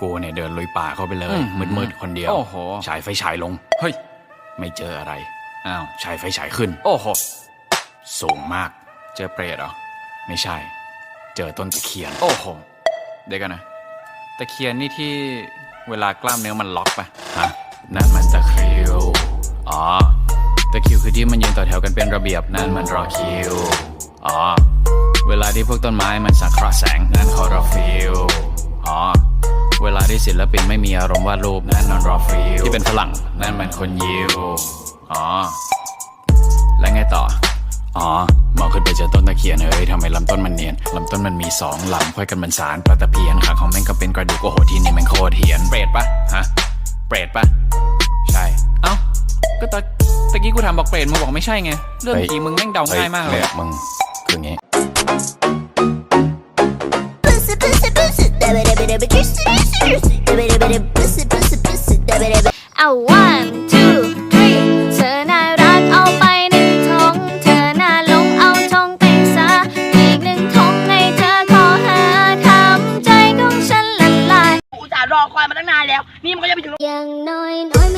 กูเนี่ยเดินลุยป่าเข้าไปเลยอืมมืดๆคนเดียว โอ้โห ฉายไฟฉายลง เฮ้ย ไม่เจออะไร อ้าว ฉายไฟฉายขึ้น โอ้โห สูงมาก เจอเปรตเหรอ ไม่ใช่ เจอต้นตะเคียน โอ้โห เดี๋ยวกันนะ ตะเคียนนี่ที่เวลากล้ามเนื้อมันล็อกปะฮะ นั่นมันตะคริว อ๋อ ตะคริวคือที่มันยืนต่อแถวกันเป็นระเบียบ นั่นมันรอคิว อ๋อ เวลาที่พวกต้นไม้มันสังเคราะห์แสง นั่นคอรอฟิลอ๋อเวลา ที่ศิลปินไม่มีอารมณ์วาดรูปนั่นนอนรอฟิลที่เป็นฝรั่งนั่นมันคนยิวอ๋อ แล้วไงต่อ อ๋อมองขึ้นไปเจอต้นตะเคียนเอ้ยทำไมลำต้นมันเนียนลำต้นมันมีสองลำค่อยกันมันสารปลาตะเพียนขาของแม่งก็เป็นกระดูกโอ้โหที่นี่แม่งโคตรเหียนเปรตปะฮะเปรตปะใช่ เอ้าก็ตะตะกี้กูถามบอกเปรตมึงบอกไม่ใช่ไงเรื่องผีมึงแม่งเดาง่ายมากเลยมึงคืองี้ เอา one two three เธอน่ารักเอาไปหนึ่งทงเธอน่าหลงเอาทงไปซะอีกหนึ่งทงให้เธอขอหาทำใจของฉันละลาย อุตส่าห์รอคอยมาตั้งนานแล้ว นี่มันก็ยังไม่ถึง อย่างน้อยน้อย